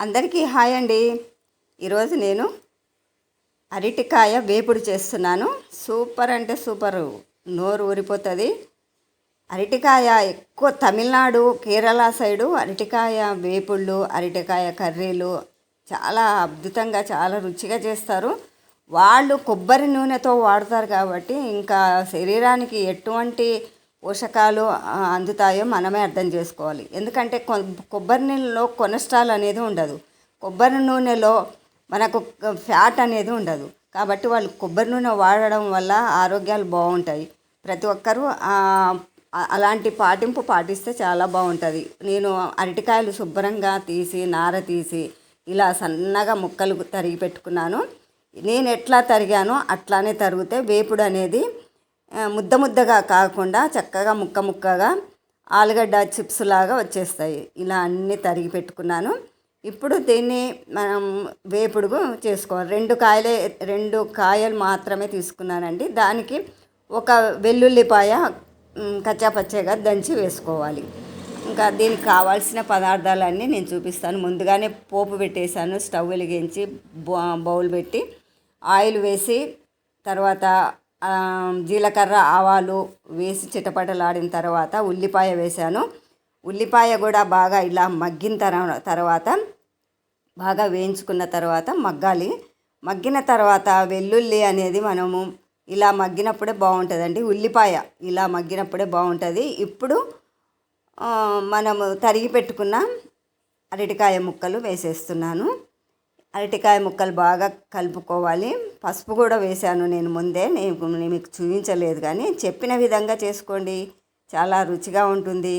అందరికీ హాయ్ అండి. ఈరోజు నేను అరటికాయ వేపుడు చేస్తున్నాను. సూపర్ అంటే సూపర్. నోరు ఊరిపోతుంది. అరటికాయ ఎక్కువ తమిళనాడు కేరళ సైడు అరటికాయ వేపుళ్ళు అరటికాయ కర్రీలు చాలా అద్భుతంగా చాలా రుచిగా చేస్తారు. వాళ్ళు కొబ్బరి నూనెతో వాడతారు కాబట్టి ఇంకా శరీరానికి ఎటువంటి పోషకాలు అందుతాయో మనమే అర్థం చేసుకోవాలి. ఎందుకంటే కొ కొబ్బరి నూనెలో కొలెస్ట్రాల్ అనేది ఉండదు. కొబ్బరి నూనెలో మనకు ఫ్యాట్ అనేది ఉండదు. కాబట్టి వాళ్ళు కొబ్బరి నూనె వాడడం వల్ల ఆరోగ్యాలు బాగుంటాయి. ప్రతి ఒక్కరూ అలాంటి పాటింపు పాటిస్తే చాలా బాగుంటుంది. నేను అరటికాయలు శుభ్రంగా తీసి నార తీసి ఇలా సన్నగా ముక్కలు తరిగి పెట్టుకున్నాను. నేను ఎట్లా తరిగానో అట్లానే తరిగితే వేపుడు అనేది ముద్ద ముద్దగా కాకుండా చక్కగా ముక్క ముక్కగా ఆలుగడ్డ చిప్స్ లాగా వచ్చేస్తాయి. ఇలా అన్నీ తరిగి పెట్టుకున్నాను. ఇప్పుడు దీన్ని మనం వేపుడు చేసుకోవాలి. రెండు కాయలే రెండు కాయలు మాత్రమే తీసుకున్నానండి. దానికి ఒక వెల్లుల్లిపాయ కచ్చాపచ్చగా దంచి వేసుకోవాలి. ఇంకా దీనికి కావాల్సిన పదార్థాలన్నీ నేను చూపిస్తాను. ముందుగానే పోపు పెట్టేశాను. స్టవ్ వెలిగించి బౌ- బౌల్ పెట్టి ఆయిల్ వేసి తర్వాత జీలకర్ర ఆవాలు వేసి చిటపటలాడిన తర్వాత ఉల్లిపాయ వేశాను. ఉల్లిపాయ కూడా బాగా ఇలా మగ్గిన తర తర్వాత బాగా వేయించుకున్న తర్వాత మగ్గాలి. మగ్గిన తర్వాత వెల్లుల్లి అనేది మనము ఇలా మగ్గినప్పుడే బాగుంటుందండి. ఉల్లిపాయ ఇలా మగ్గినప్పుడే బాగుంటుంది. ఇప్పుడు మనము తరిగి పెట్టుకున్న అరటికాయ ముక్కలు వేసేస్తున్నాను. అరటికాయ ముక్కలు బాగా కలుపుకోవాలి. పసుపు కూడా వేశాను నేను ముందే. నేను మీకు చూపించలేదు కానీ చెప్పిన విధంగా చేసుకోండి. చాలా రుచిగా ఉంటుంది.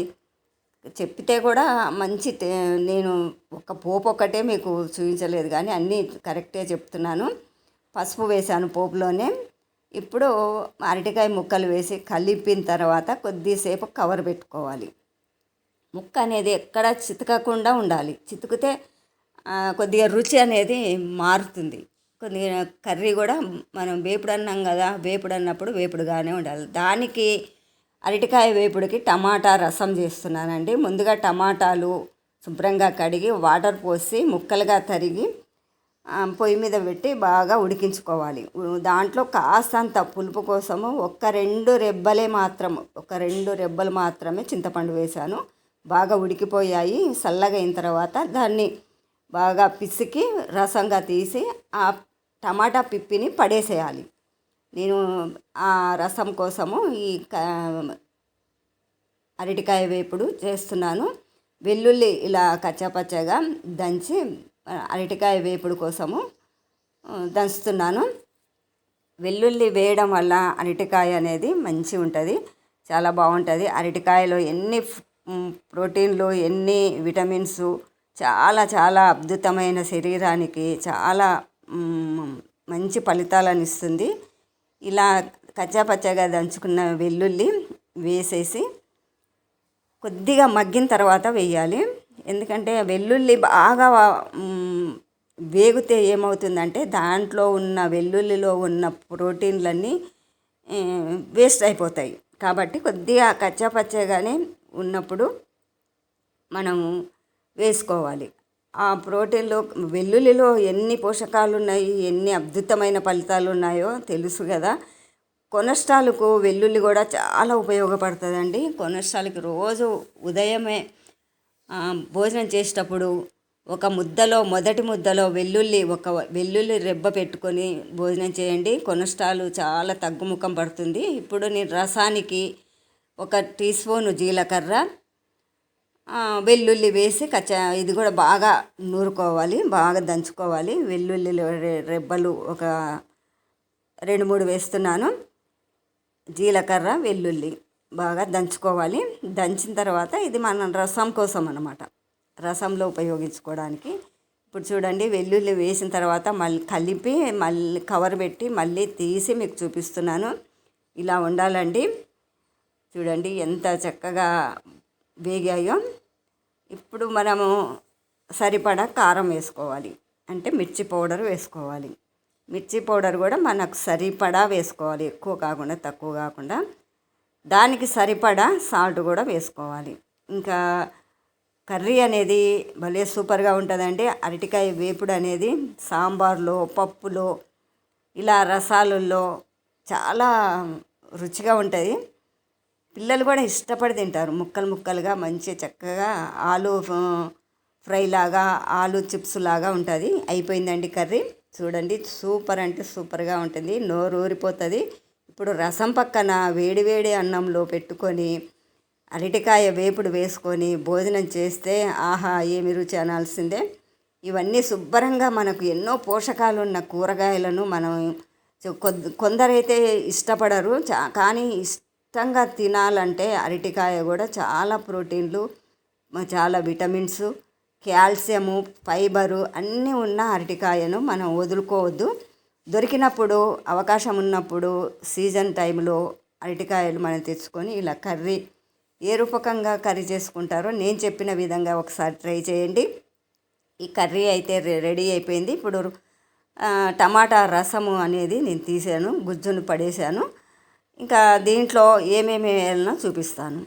చెప్పితే కూడా మంచి నేను ఒక పోపు ఒక్కటే మీకు చూపించలేదు కానీ అన్నీ కరెక్టే చెప్తున్నాను. పసుపు వేశాను పోపులోనే. ఇప్పుడు అరటికాయ ముక్కలు వేసి కలిపిన తర్వాత కొద్దిసేపు కవర్ పెట్టుకోవాలి. ముక్క అనేది ఎక్కడ చితకకుండా ఉండాలి. చితికితే కొద్దిగా రుచి అనేది మారుతుంది. కొద్దిగా కర్రీ కూడా మనం వేపుడు అన్నాం కదా వేపుడు అన్నప్పుడు వేపుడుగానే ఉండాలి. దానికి అరటికాయ వేపుడికి టమాటా రసం చేస్తున్నానండి. ముందుగా టమాటాలు శుభ్రంగా కడిగి వాటర్ పోసి ముక్కలుగా తరిగి పొయ్యి మీద పెట్టి బాగా ఉడికించుకోవాలి. దాంట్లో కాస్తంత పులుపు కోసము ఒక్క రెండు రెబ్బలే మాత్రం ఒక రెండు రెబ్బలు మాత్రమే చింతపండు వేశాను. బాగా ఉడికిపోయాయి చల్లగా అయిన తర్వాత దాన్ని బాగా పిసికి రసంగా తీసి ఆ టమాటా పిప్పిని పడేసేయాలి. నేను ఆ రసం కోసము ఈ క- అరటికాయ వేపుడు చేస్తున్నాను. వెల్లుల్లి ఇలా కచ్చపచ్చగా దంచి అరటికాయ వేపుడు కోసము దంచుతున్నాను. వెల్లుల్లి వేయడం వల్ల అరటికాయ అనేది మంచి ఉంటుంది చాలా బాగుంటుంది. అరటికాయలో ఎన్ని ప్రోటీన్లు ఎన్ని విటమిన్స్ చాలా చాలా అద్భుతమైన శరీరానికి చాలా మంచి ఫలితాలను ఇస్తుంది. ఇలా కచ్చాపచ్చగా దంచుకున్న వెల్లుల్లి వేసేసి కొద్దిగా మగ్గిన తర్వాత వేయాలి. ఎందుకంటే వెల్లుల్లి బాగా వేగితే ఏమవుతుందంటే దాంట్లో ఉన్న వెల్లుల్లిలో ఉన్న ప్రోటీన్లన్నీ వేస్ట్ అయిపోతాయి. కాబట్టి కొద్దిగా కచ్చాపచ్చగానే ఉన్నప్పుడు మనము వేసుకోవాలి. ఆ ప్రోటీన్లో వెల్లుల్లిలో ఎన్ని పోషకాలు ఉన్నాయి ఎన్ని అద్భుతమైన ఫలితాలు ఉన్నాయో తెలుసు కదా. కొలెస్ట్రాల్కు వెల్లుల్లి కూడా చాలా ఉపయోగపడుతుందండి. కొనెస్ట్రాల్కి రోజు ఉదయమే భోజనం చేసేటప్పుడు ఒక ముద్దలో మొదటి ముద్దలో వెల్లుల్లి ఒక వెల్లుల్లి రెబ్బ పెట్టుకొని భోజనం చేయండి. కొనెస్ట్రాల్ చాలా తగ్గుముఖం పడుతుంది. ఇప్పుడు నేను రసానికి ఒక టీ స్పూను జీలకర్ర వెల్లుల్లి వేసి కచ్చ ఇది కూడా బాగా నూరుకోవాలి బాగా దంచుకోవాలి. వెల్లుల్లి రెబ్బలు ఒక రెండు మూడు వేస్తున్నాను. జీలకర్ర వెల్లుల్లి బాగా దంచుకోవాలి. దంచిన తర్వాత ఇది మన రసం కోసం అన్నమాట. రసంలో ఉపయోగించుకోవడానికి. ఇప్పుడు చూడండి వెల్లుల్లి వేసిన తర్వాత మళ్ళీ కలిపి మళ్ళీ కవర్ పెట్టి మళ్ళీ తీసి మీకు చూపిస్తున్నాను. ఇలా ఉండాలండి. చూడండి ఎంత చక్కగా వేగాయో. ఇప్పుడు మనము సరిపడా కారం వేసుకోవాలి. అంటే మిర్చి పౌడర్ వేసుకోవాలి. మిర్చి పౌడర్ కూడా మనకు సరిపడా వేసుకోవాలి. ఎక్కువ కాకుండా తక్కువ కాకుండా. దానికి సరిపడా సాల్ట్ కూడా వేసుకోవాలి. ఇంకా కర్రీ అనేది భలే సూపర్గా ఉంటుందండి. అరటికాయ వేపుడు అనేది సాంబార్లో పప్పులో ఇలా రసాలలో చాలా రుచిగా ఉంటుంది. పిల్లలు కూడా ఇష్టపడి తింటారు. ముక్కలు ముక్కలుగా మంచి చక్కగా ఆలు ఫ్రై లాగా ఆలు చిప్స్ లాగా ఉంటుంది. అయిపోయిందండి కర్రీ. చూడండి సూపర్ అంటే సూపర్గా ఉంటుంది. నోరు ఊరిపోతుంది. ఇప్పుడు రసం పక్కన వేడి వేడి అన్నంలో పెట్టుకొని అరటికాయ వేపుడు వేసుకొని భోజనం చేస్తే ఆహా ఏమి రుచి అనాల్సిందే. ఇవన్నీ శుభ్రంగా మనకు ఎన్నో పోషకాలు ఉన్న కూరగాయలను మనం కొందరైతే ఇష్టపడరు. చా కానీ ఇష్టంగా తినాలంటే అరటికాయ కూడా చాలా ప్రోటీన్లు చాలా విటమిన్స్ కాల్షియము ఫైబరు అన్నీ ఉన్న అరటికాయను మనం వదులుకోవద్దు. దొరికినప్పుడు అవకాశం ఉన్నప్పుడు సీజన్ టైంలో అరటికాయలు మనం తెచ్చుకొని ఇలా కర్రీ ఏ రూపకంగా కర్రీ చేసుకుంటారో నేను చెప్పిన విధంగా ఒకసారి ట్రై చేయండి. ఈ కర్రీ అయితే రెడీ అయిపోయింది. ఇప్పుడు టమాటా రసము అనేది నేను తీసాను గుజ్జును పడేసాను. ఇంకా దీంట్లో ఏమేమి వేయాలనో చూపిస్తాను.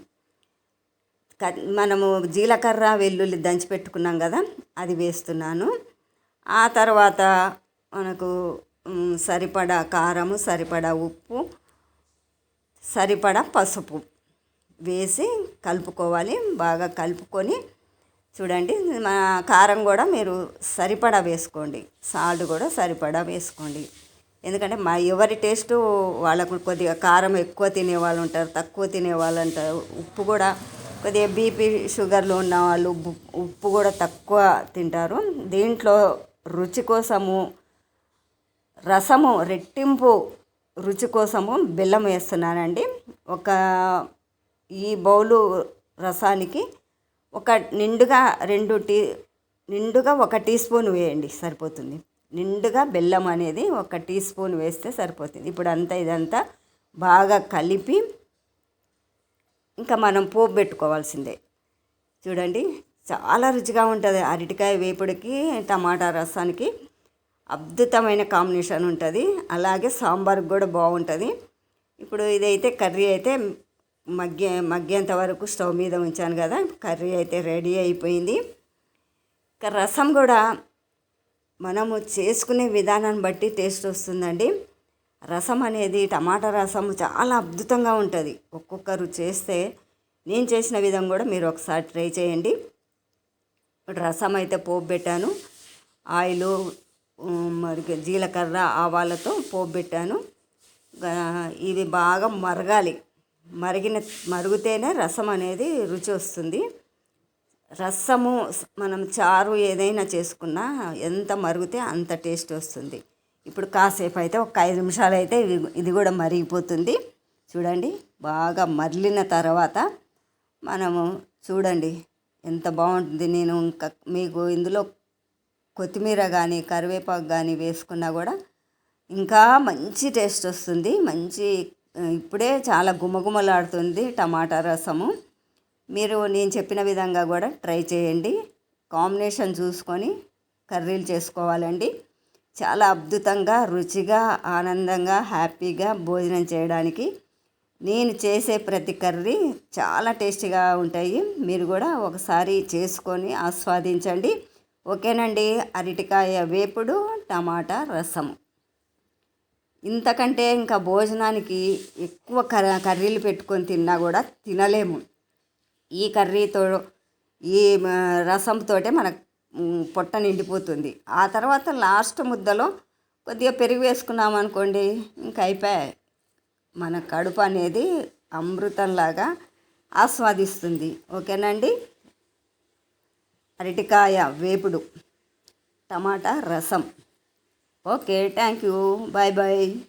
మనము జీలకర్ర వెల్లుల్లి దంచి పెట్టుకున్నాం కదా అది వేస్తున్నాను. ఆ తర్వాత మనకు సరిపడా కారము సరిపడా ఉప్పు సరిపడా పసుపు వేసి కలుపుకోవాలి. బాగా కలుపుకొని చూడండి మా కారం కూడా మీరు సరిపడా వేసుకోండి. సాల్ట్ కూడా సరిపడా వేసుకోండి. ఎందుకంటే మా ఎవరి టేస్టు వాళ్ళకు కొద్దిగా కారం ఎక్కువ తినే వాళ్ళు ఉంటారు తక్కువ తినే వాళ్ళు ఉప్పు కూడా కొద్దిగా బీపీ షుగర్లు ఉన్న వాళ్ళు ఉప్పు కూడా తక్కువ తింటారు. దీంట్లో రుచి కోసము రసము రెట్టింపు రుచి కోసము బెల్లం వేస్తున్నానండి. ఒక ఈ బౌలు రసానికి ఒక నిండుగా రెండు టీ నిండుగా ఒక టీ స్పూన్ వేయండి సరిపోతుంది. నిండుగా బెల్లం అనేది ఒక టీ స్పూన్ వేస్తే సరిపోతుంది. ఇప్పుడు అంతా ఇదంతా బాగా కలిపి ఇంకా మనం పోపు పెట్టుకోవాల్సిందే. చూడండి చాలా రుచిగా ఉంటుంది. అరటికాయ వేపుడికి టమాటా రసానికి అద్భుతమైన కాంబినేషన్ ఉంటుంది. అలాగే సాంబార్కి కూడా బాగుంటుంది. ఇప్పుడు ఇదైతే కర్రీ అయితే మగ్గ మగ్గేంత వరకు స్టవ్ మీద ఉంచాను కదా. కర్రీ అయితే రెడీ అయిపోయింది. ఇంకా రసం కూడా మనము చేసుకునే విధానాన్ని బట్టి టేస్ట్ వస్తుందండి. రసం అనేది టమాటా రసం చాలా అద్భుతంగా ఉంటుంది. ఒక్కొక్కరు చేస్తే నేను చేసిన విధం కూడా మీరు ఒకసారి ట్రై చేయండి. రసం అయితే పోపు పెట్టాను ఆయిల్ మరి జీలకర్ర ఆవాలతో పోపు పెట్టాను ఇది బాగా మరగాలి. మరిగిన మరుగుతేనే రసం అనేది రుచి వస్తుంది. రసము మనం చారు ఏదైనా చేసుకున్నా ఎంత మరిగితే అంత టేస్ట్ వస్తుంది. ఇప్పుడు కాసేపు అయితే ఒక ఐదు నిమిషాలు అయితే ఇది కూడా మరిగిపోతుంది. చూడండి బాగా మరలిన తర్వాత మనము చూడండి ఎంత బాగుంటుంది. నేను ఇంకా మీకు ఇందులో కొత్తిమీర కానీ కరివేపాకు కానీ వేసుకున్నా కూడా ఇంకా మంచి టేస్ట్ వస్తుంది. మంచి ఇప్పుడే చాలా గుమగుమలాడుతుంది టమాటా రసము. మీరు నేను చెప్పిన విధంగా కూడా ట్రై చేయండి. కాంబినేషన్ చూసుకొని కర్రీలు చేసుకోవాలండి. చాలా అద్భుతంగా రుచిగా ఆనందంగా హ్యాపీగా భోజనం చేయడానికి నేను చేసే ప్రతి కర్రీ చాలా టేస్టీగా ఉంటాయి. మీరు కూడా ఒకసారి చేసుకొని ఆస్వాదించండి. ఓకేనండి. అరటికాయ వేపుడు టమాటా రసం. ఇంతకంటే ఇంకా భోజనానికి ఎక్కువ కర్రీలు పెట్టుకొని తిన్నా కూడా తినలేము. ఈ కర్రీతో ఈ రసంతోటే మన పొట్ట నిండిపోతుంది. ఆ తర్వాత లాస్ట్ ముద్దలో కొద్దిగా పెరుగు వేసుకున్నాం అనుకోండి ఇంకా అయిపోయాయి. మన కడుపు అనేది అమృతంలాగా ఆస్వాదిస్తుంది. ఓకేనండి? అరటికాయ వేపుడు టమాటా రసం. Okay thank you. Bye bye.